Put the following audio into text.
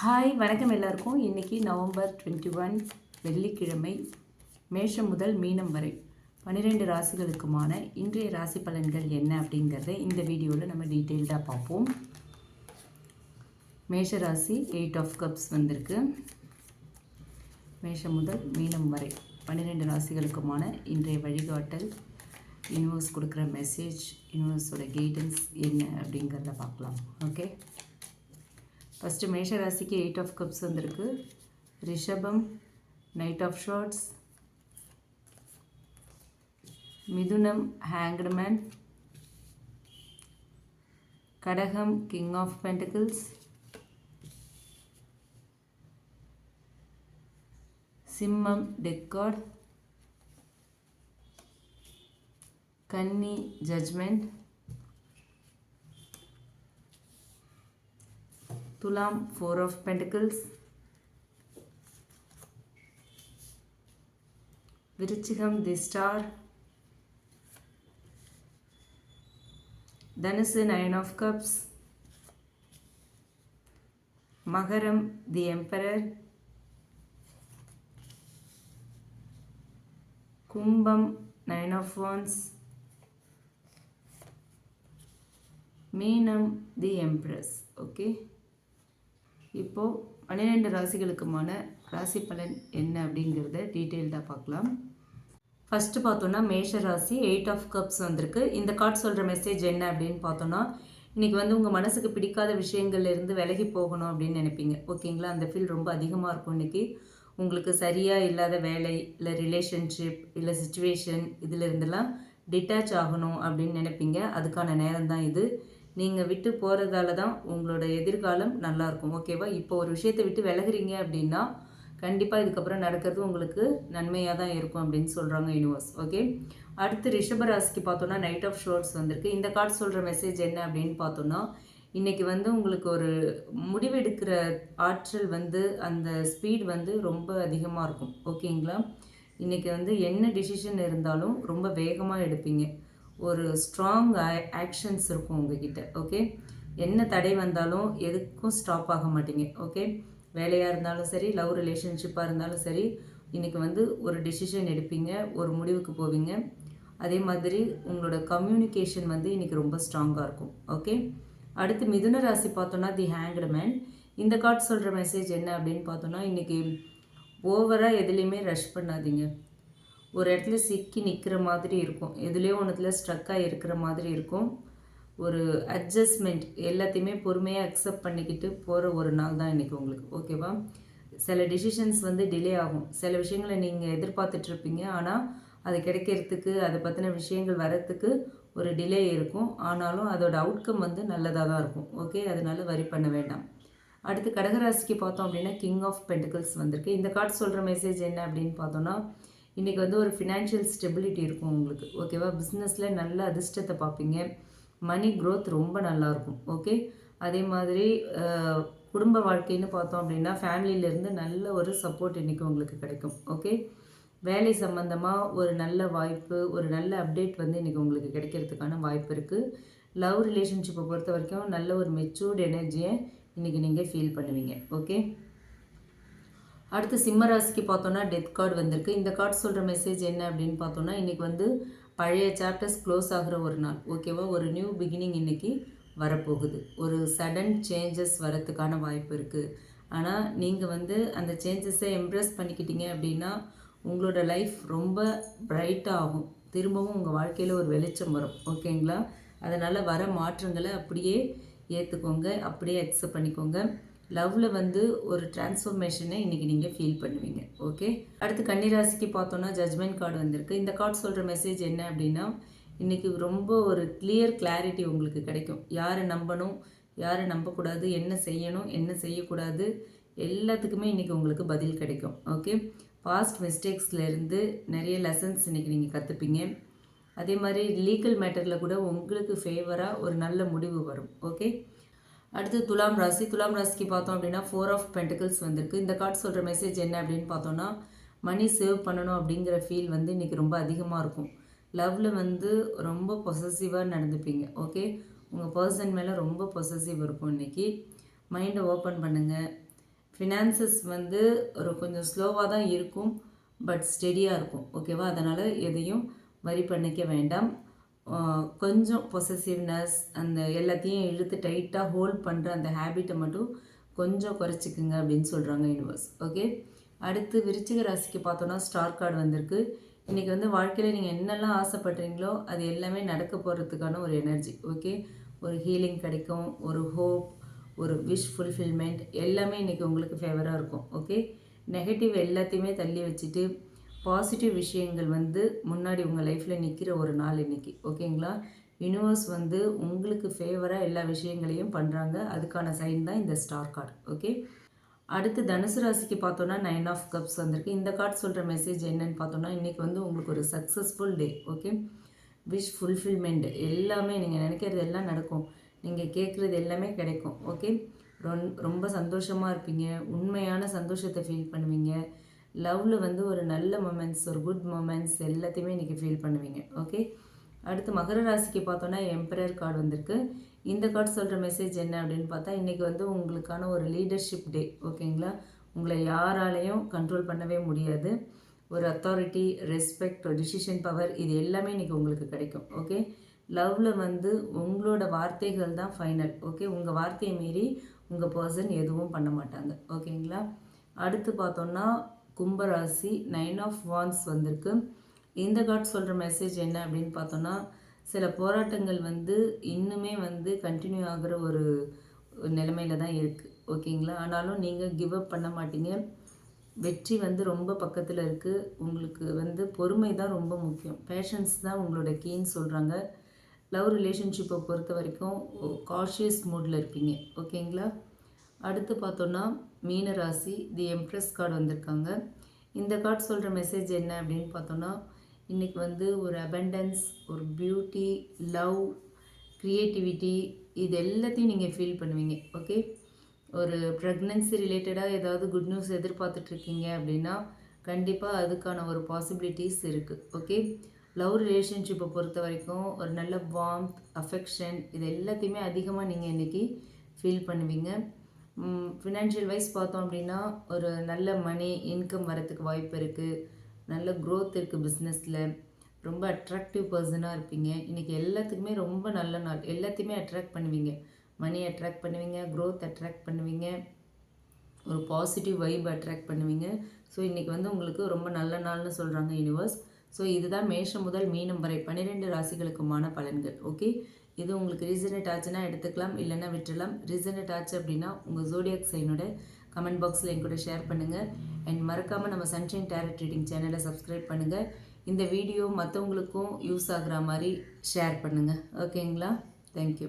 Hi வணக்கம் எல்லாருக்கும். இன்றைக்கி நவம்பர் டுவெண்ட்டி ஒன் வெள்ளிக்கிழமை மேஷம் முதல் மீனம் வரை பன்னிரெண்டு ராசிகளுக்குமான இன்றைய ராசி பலன்கள் என்ன அப்படிங்கிறத இந்த வீடியோவில் நம்ம டீட்டெயில்டாக பார்ப்போம். மேஷ ராசி எயிட் ஆஃப் கப்ஸ் வந்திருக்கு. மேஷம் முதல் மீனம் வரை பன்னிரெண்டு ராசிகளுக்குமான இன்றைய வழிகாட்டல் யூனிவர்ஸ் கொடுக்குற மெசேஜ் யூனிவர்ஸோட கைடன்ஸ் என்ன அப்படிங்கிறத பார்க்கலாம். ஓகே ஃபஸ்ட்டு மேஷ ராசிக்கு எயிட் ஆஃப் கப்ஸ் வந்திருக்கு ரிஷபம் நைட் ஆஃப் ஷார்ட்ஸ் மிதுனம் ஹேங்க்டு மேன் கடகம் கிங் ஆஃப் பென்டிகிள்ஸ் சிம்மம் டெக்கார்ட் கன்னி ஜட்ஜ்மெண்ட் துலாம் ஃபோர் ஆஃப் பென்டிகிள்ஸ் விருச்சிகம் தி ஸ்டார் தனுசு நைன் ஆஃப் கப்ஸ் மகரம் தி எம்பரர் கும்பம் நைன் ஆஃப் வான்ஸ் மீனம் தி எம்ப்ரஸ் ஓகே இப்போது பன்னிரெண்டு ராசிகளுக்குமான ராசி பலன் என்ன அப்படிங்கிறத டீட்டெயில்டாக பார்க்கலாம். ஃபஸ்ட்டு பார்த்தோன்னா மேஷ ராசி எயிட் ஆஃப் கப்ஸ் வந்திருக்கு. இந்த கார்டு சொல்கிற மெசேஜ் என்ன அப்படின்னு பார்த்தோன்னா இன்றைக்கி வந்து உங்கள் மனசுக்கு பிடிக்காத விஷயங்கள்லேருந்து விலகி போகணும் அப்படின்னு நினைப்பீங்க. ஓகேங்களா அந்த ஃபீல் ரொம்ப அதிகமாக இருக்கும் இன்றைக்கி உங்களுக்கு சரியாக இல்லாத வேலை இல்லை ரிலேஷன்ஷிப் இல்லை சுச்சுவேஷன் இதிலிருந்துலாம் டிட்டாச் ஆகணும் அப்படின்னு நினைப்பீங்க. அதுக்கான நேரம் தான் இது. நீங்கள் விட்டு போகிறதால தான் உங்களோட எதிர்காலம் நல்லாயிருக்கும். ஓகேவா? இப்போ ஒரு விஷயத்தை விட்டு விலகுறீங்க அப்படின்னா கண்டிப்பாக இதுக்கப்புறம் நடக்கிறது உங்களுக்கு நன்மையாக தான் இருக்கும் அப்படின்னு சொல்கிறாங்க யூனிவர்ஸ் ஓகே? அடுத்து ரிஷபராசிக்கு பார்த்தோன்னா நைட் ஆஃப் ஷோர்ட்ஸ் வந்திருக்கு. இந்த கார்டு சொல்கிற மெசேஜ் என்ன அப்படின்னு பார்த்தோன்னா இன்றைக்கி வந்து உங்களுக்கு ஒரு முடிவெடுக்கிற ஆற்றல் வந்து அந்த ஸ்பீட் வந்து ரொம்ப அதிகமாக இருக்கும். ஓகேங்களா? இன்றைக்கி வந்து என்ன டிசிஷன் இருந்தாலும் ரொம்ப வேகமாக எடுப்பீங்க. ஒரு ஸ்ட்ராங் ஆக்ஷன்ஸ் இருக்கும் உங்ககிட்ட ஓகே என்ன தடை வந்தாலும் எதுக்கும் ஸ்டாப் ஆக மாட்டீங்க ஓகே வேலையாக இருந்தாலும் சரி லவ் ரிலேஷன்ஷிப்பாக இருந்தாலும் சரி இன்றைக்கி வந்து ஒரு டிசிஷன் எடுப்பீங்க ஒரு முடிவுக்கு போவீங்க. அதே மாதிரி உங்களோட கம்யூனிகேஷன் வந்து இன்றைக்கி ரொம்ப ஸ்ட்ராங்காக இருக்கும் ஓகே அடுத்து மிதுன ராசி பார்த்தோன்னா தி ஹேங்க்டு மேன் இந்த கார்டு சொல்கிற மெசேஜ் என்ன அப்படின்னு பார்த்தோன்னா இன்றைக்கி ஓவராக எதுலேயுமே ரஷ் பண்ணாதீங்க. ஒரு இடத்துல சிக்கி நிற்கிற மாதிரி இருக்கும். எதுலேயோ ஒன்றுத்துல ஸ்ட்ரக்காக இருக்கிற மாதிரி இருக்கும். ஒரு அட்ஜஸ்ட்மெண்ட் எல்லாத்தையுமே பொறுமையாக அக்செப்ட் பண்ணிக்கிட்டு போகிற ஒரு நாள் தான் இன்றைக்கி உங்களுக்கு. ஓகேவா சில டிசிஷன்ஸ் வந்து டிலே ஆகும். சில விஷயங்களை நீங்கள் எதிர்பார்த்துட்ருப்பீங்க ஆனால் அது கிடைக்கிறதுக்கு அதை பற்றின விஷயங்கள் வரத்துக்கு ஒரு டிலே இருக்கும். ஆனாலும் அதோட அவுட்கம் வந்து நல்லதாக தான் இருக்கும். ஓகே அதனால வரி பண்ண வேண்டாம். அடுத்து கடகராசிக்கு பார்த்தோம் அப்படின்னா கிங் ஆஃப் பென்டிகல்ஸ் வந்திருக்கு. இந்த கார்டு சொல்கிற மெசேஜ் என்ன அப்படின்னு பார்த்தோன்னா இன்றைக்கி வந்து ஒரு ஃபினான்ஷியல் ஸ்டெபிலிட்டி இருக்கும் உங்களுக்கு ஓகேவா பிஸ்னஸில் நல்ல அதிர்ஷ்டத்தை பார்ப்பீங்க. மணி க்ரோத் ரொம்ப நல்லாயிருக்கும் ஓகே அதே மாதிரி குடும்ப வாழ்க்கைன்னு பார்த்தோம் அப்படின்னா ஃபேமிலியிலேருந்து நல்ல ஒரு சப்போர்ட் இன்றைக்கி உங்களுக்கு கிடைக்கும் ஓகே வேலை சம்மந்தமாக ஒரு நல்ல வாய்ப்பு ஒரு நல்ல அப்டேட் வந்து இன்றைக்கி உங்களுக்கு கிடைக்கிறதுக்கான வாய்ப்பு இருக்குது லவ் ரிலேஷன்ஷிப்பை பொறுத்த வரைக்கும் நல்ல ஒரு மெச்சூர்டு எனர்ஜியை இன்றைக்கி நீங்கள் ஃபீல் பண்ணுவீங்க ஓகே அடுத்து சிம்மராசிக்கு பார்த்தோன்னா டெத் கார்டு வந்திருக்கு. இந்த கார்டு சொல்கிற மெசேஜ் என்ன அப்படின்னு பார்த்தோன்னா இன்றைக்கி வந்து பழைய சாப்டர்ஸ் க்ளோஸ் ஆகிற ஒரு நாள். ஓகேவா ஒரு நியூ பிகினிங் இன்றைக்கி வரப்போகுது. ஒரு சடன் சேஞ்சஸ் வரத்துக்கான வாய்ப்பு இருக்குது ஆனால் நீங்கள் வந்து அந்த சேஞ்சஸை எம்ப்ரெஸ் பண்ணிக்கிட்டீங்க அப்படின்னா உங்களோட லைஃப் ரொம்ப பிரைட்டாக ஆகும். திரும்பவும் உங்கள் வாழ்க்கையில் ஒரு வெளிச்சம் வரும். ஓகேங்களா அதனால் வர மாற்றங்களை அப்படியே ஏற்றுக்கோங்க அப்படியே அக்செப்ட் பண்ணிக்கோங்க. லவ்வில் வந்து ஒரு டிரான்ஸ்ஃபர்மேஷனை இன்றைக்கி நீங்கள் ஃபீல் பண்ணுவீங்க. ஓகே அடுத்து கன்னிராசிக்கு பார்த்தோன்னா ஜட்மெண்ட் கார்டு வந்திருக்கு. இந்த கார்டு சொல்கிற மெசேஜ் என்ன அப்படின்னா இன்றைக்கி ரொம்ப ஒரு கிளியர் கிளாரிட்டி உங்களுக்கு கிடைக்கும். யாரை நம்பணும் யாரை நம்பக்கூடாது என்ன செய்யணும் என்ன செய்யக்கூடாது எல்லாத்துக்குமே இன்றைக்கி உங்களுக்கு பதில் கிடைக்கும். ஓகே பாஸ்ட் மிஸ்டேக்ஸ்லேருந்து நிறைய லெசன்ஸ் இன்றைக்கி நீங்கள் கற்றுப்பீங்க அதே மாதிரி லீகல் மேட்டரில் கூட உங்களுக்கு ஃபேவராக ஒரு நல்ல முடிவு வரும். ஓகே அடுத்து துலாம் ராசி. துலாம் ராசிக்கு பார்த்தோம் அப்படின்னா ஃபோர் ஆஃப் பென்டிகல்ஸ் வந்திருக்கு. இந்த கார்டு சொல்கிற மெசேஜ் என்ன அப்படின்னு பார்த்தோன்னா மணி சேவ் பண்ணணும் அப்படிங்கிற ஃபீல் வந்து இன்றைக்கி ரொம்ப அதிகமாக இருக்கும். லவ்வில் வந்து ரொம்ப பொசசிவாக நடந்துப்பீங்க. ஓகே உங்கள் பர்சன் மேலே ரொம்ப பொசசிவ் இருக்கும் இன்றைக்கி மைண்டை ஓப்பன் பண்ணுங்கள் ஃபினான்சஸ் வந்து ஒரு கொஞ்சம் ஸ்லோவாக தான் இருக்கும் பட் ஸ்டெடியாக இருக்கும். ஓகேவா அதனால் எதையும் வரி பண்ணிக்க வேண்டாம். கொஞ்சம் பொசசிவ்னஸ் அந்த எல்லாத்தையும் இழுத்து டைட்டாக ஹோல்ட் பண்ணுற அந்த ஹேபிட்டை மட்டும் கொஞ்சம் குறைச்சிக்குங்க அப்படின்னு சொல்கிறாங்க யூனிவர்ஸ் ஓகே அடுத்து விருச்சிக ராசிக்கு பார்த்தோன்னா ஸ்டார் கார்டு வந்திருக்கு. இன்றைக்கி வந்து வாழ்க்கையில் நீங்கள் என்னெல்லாம் ஆசைப்படுறீங்களோ அது எல்லாமே நடக்க போகிறதுக்கான ஒரு எனர்ஜி ஓகே ஒரு ஹீலிங் கிடைக்கும் ஒரு ஹோப் ஒரு விஷ் ஃபுல்ஃபில்மெண்ட் எல்லாமே இன்றைக்கி உங்களுக்கு ஃபேவராக இருக்கும். ஓகே நெகட்டிவ் எல்லாத்தையுமே தள்ளி வச்சுட்டு பாசிட்டிவ் விஷயங்கள் வந்து முன்னாடி உங்கள் லைஃப்பில் நிற்கிற ஒரு நாள் இன்றைக்கி ஓகேங்களா யூனிவர்ஸ் வந்து உங்களுக்கு ஃபேவராக எல்லா விஷயங்களையும் பண்ணுறாங்க அதுக்கான சைன் தான் இந்த ஸ்டார் கார்டு ஓகே அடுத்து தனுசு ராசிக்கு பார்த்தோன்னா நைன் ஆஃப் கப்ஸ் வந்திருக்கு. இந்த கார்டு சொல்கிற மெசேஜ் என்னன்னு பார்த்தோன்னா இன்றைக்கி வந்து உங்களுக்கு ஒரு successful day okay wish fulfilment எல்லாமே நீங்கள் நினைக்கிறது எல்லாம் நடக்கும். நீங்கள் கேட்குறது எல்லாமே கிடைக்கும் ஓகே ரொம் ரொம்ப சந்தோஷமாக இருப்பீங்க. உண்மையான சந்தோஷத்தை ஃபீல் பண்ணுவீங்க. லவ்வில் வந்து ஒரு நல்ல மொமெண்ட்ஸ் ஒரு குட் மொமெண்ட்ஸ் எல்லாத்தையுமே இன்றைக்கி ஃபீல் பண்ணுவீங்க. ஓகே அடுத்து மகர ராசிக்கு பார்த்தோன்னா எம்பரர் கார்டு வந்திருக்கு. இந்த கார்டு சொல்கிற மெசேஜ் என்ன அப்படின்னு பார்த்தா இன்றைக்கி வந்து உங்களுக்கான ஒரு லீடர்ஷிப் டே ஓகேங்களா உங்களை யாராலையும் கண்ட்ரோல் பண்ணவே முடியாது. ஒரு அத்தாரிட்டி ரெஸ்பெக்ட் டிசிஷன் பவர் இது எல்லாமே இன்றைக்கி உங்களுக்கு கிடைக்கும் ஓகே லவ்வில் வந்து உங்களோட வார்த்தைகள் தான் ஃபைனல் ஓகே உங்கள் வார்த்தையை மீறி உங்கள் பர்சன் எதுவும் பண்ண மாட்டாங்க ஓகேங்களா அடுத்து பார்த்தோன்னா கும்பராசி நைன் ஆஃப் வான்ஸ் வந்திருக்கு. இந்த கார்ட் சொல்கிற மெசேஜ் என்ன அப்படின்னு பார்த்தோன்னா சில போராட்டங்கள் வந்து இன்னுமே வந்து கண்டினியூ ஆகிற ஒரு நிலமையில தான் இருக்குது ஓகேங்களா? ஆனாலும் நீங்கள் கிவ் அப் பண்ண மாட்டீங்க. வெற்றி வந்து ரொம்ப பக்கத்தில் இருக்குது உங்களுக்கு வந்து பொறுமை தான் ரொம்ப முக்கியம். பேஷன்ஸ் தான் உங்களோட கீன்னு சொல்கிறாங்க லவ் ரிலேஷன்ஷிப்பை பொறுத்த வரைக்கும் காஷியஸ் மூடில் இருப்பீங்க. ஓகேங்களா? அடுத்து பார்த்தோன்னா மீன ராசி தி எம்ப்ரெஸ் கார்டு வந்திருக்காங்க. இந்த கார்டு சொல்கிற மெசேஜ் என்ன அப்படின்னு பார்த்தோன்னா இன்றைக்கி வந்து ஒரு அபண்டன்ஸ் ஒரு பியூட்டி லவ் க்ரியேட்டிவிட்டி இது எல்லாத்தையும் நீங்கள் ஃபீல் பண்ணுவீங்க ஓகே ஒரு ப்ரெக்னென்சி ரிலேட்டடாக ஏதாவது குட் நியூஸ் எதிர்பார்த்துட்ருக்கீங்க அப்படின்னா கண்டிப்பாக அதுக்கான ஒரு பாசிபிலிட்டிஸ் இருக்குது ஓகே லவ் ரிலேஷன்ஷிப்பை பொறுத்த வரைக்கும் ஒரு நல்ல வார்ம்த் அஃபெக்ஷன் இது எல்லாத்தையுமே அதிகமாக நீங்கள் இன்றைக்கி ஃபீல் பண்ணுவீங்க. ஃபினான்ஷியல் வைஸ் பார்த்தோம் அப்படின்னா ஒரு நல்ல மணி இன்கம் வரத்துக்கு வாய்ப்பு இருக்குது நல்ல க்ரோத் இருக்குது பிஸ்னஸில் ரொம்ப அட்ராக்டிவ் பர்சனாக இருப்பீங்க. இன்றைக்கி எல்லாத்துக்குமே ரொம்ப நல்ல நாள். எல்லாத்தையுமே அட்ராக்ட் பண்ணுவீங்க. மணி அட்ராக்ட் பண்ணுவீங்க க்ரோத் அட்ராக்ட் பண்ணுவீங்க. ஒரு பாசிட்டிவ் வைப் அட்ராக்ட் பண்ணுவீங்க. ஸோ இன்றைக்கி வந்து உங்களுக்கு ரொம்ப நல்ல நாள்னு சொல்கிறாங்க யூனிவர்ஸ் ஸோ இதுதான் மேஷம் முதல் மீனம் வரை பன்னிரெண்டு ராசிகளுக்குமான பலன்கள். ஓகே இது உங்களுக்கு ரீசனேட் ஆச்சுன்னா எடுத்துக்கலாம் இல்லைன்னா விட்டுடலாம் ரீசனேட் ஆச்சு அப்படின்னா உங்கள் ஜோடியாக் சைனோட கமெண்ட் பாக்ஸில் என் கூட ஷேர் பண்ணுங்கள் அண்ட் மறக்காமல் நம்ம சன்ஷைன் டேரட் ரீடிங் சேனலை சப்ஸ்கிரைப் பண்ணுங்கள் இந்த வீடியோ மற்றவங்களுக்கும் யூஸ் ஆகுற மாதிரி ஷேர் பண்ணுங்கள் ஓகேங்களா தேங்க்யூ